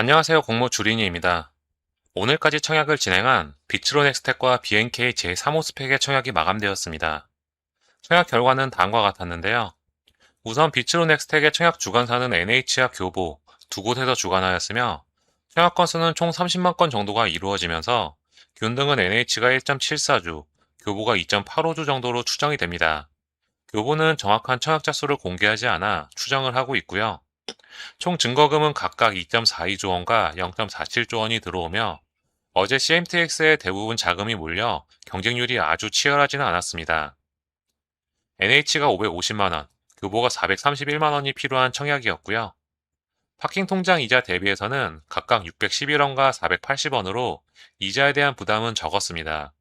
안녕하세요. 공모 주린이입니다. 오늘까지 청약을 진행한 비츠론 엑스텍과 BNK 제3호 스펙의 청약이 마감되었습니다. 청약 결과는 다음과 같았는데요. 우선 비츠론 엑스텍의 청약 주관사는 NH와 교보 두 곳에서 주관하였으며 청약 건수는 총 30만 건 정도가 이루어지면서 균등은 NH가 1.74주, 교보가 2.85주 정도로 추정이 됩니다. 교보는 정확한 청약자 수를 공개하지 않아 추정을 하고 있고요. 총 증거금은 각각 2.42조 원과 0.47조 원이 들어오며 어제 CMTX의 대부분 자금이 몰려 경쟁률이 아주 치열하지는 않았습니다. NH가 550만 원, 교보가 431만 원이 필요한 청약이었고요. 파킹 통장 이자 대비해서는 각각 611원과 480원으로 이자에 대한 부담은 적었습니다.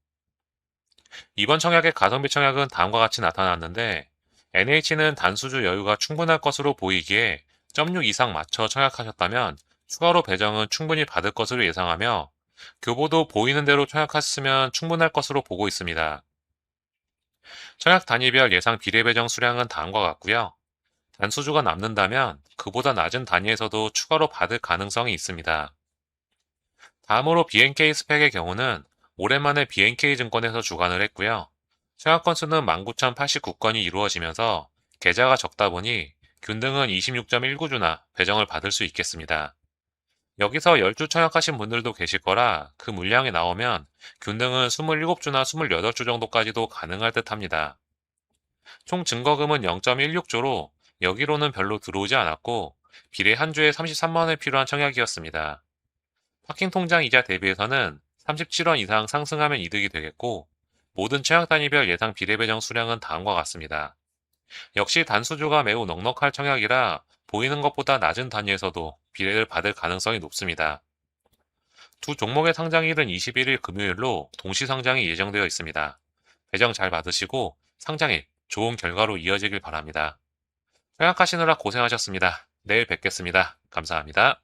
이번 청약의 가성비 청약은 다음과 같이 나타났는데 NH는 단수주 여유가 충분할 것으로 보이기에 0.6 이상 맞춰 청약하셨다면 추가로 배정은 충분히 받을 것으로 예상하며 교보도 보이는 대로 청약하셨으면 충분할 것으로 보고 있습니다. 청약 단위별 예상 비례 배정 수량은 다음과 같고요. 단수주가 남는다면 그보다 낮은 단위에서도 추가로 받을 가능성이 있습니다. 다음으로 BNK 스펙의 경우는 오랜만에 BNK 증권에서 주관을 했고요. 청약 건수는 19,089건이 이루어지면서 계좌가 적다 보니 균등은 26.19주나 배정을 받을 수 있겠습니다. 여기서 10주 청약하신 분들도 계실 거라 그 물량이 나오면 균등은 27주나 28주 정도까지도 가능할 듯 합니다. 총 증거금은 0.16조로 여기로는 별로 들어오지 않았고 비례 한 주에 33만원에 필요한 청약이었습니다. 파킹 통장 이자 대비해서는 37원 이상 상승하면 이득이 되겠고 모든 청약 단위별 예상 비례 배정 수량은 다음과 같습니다. 역시 단수주가 매우 넉넉할 청약이라 보이는 것보다 낮은 단위에서도 비례를 받을 가능성이 높습니다. 두 종목의 상장일은 21일 금요일로 동시 상장이 예정되어 있습니다. 배정 잘 받으시고 상장일 좋은 결과로 이어지길 바랍니다. 청약하시느라 고생하셨습니다. 내일 뵙겠습니다. 감사합니다.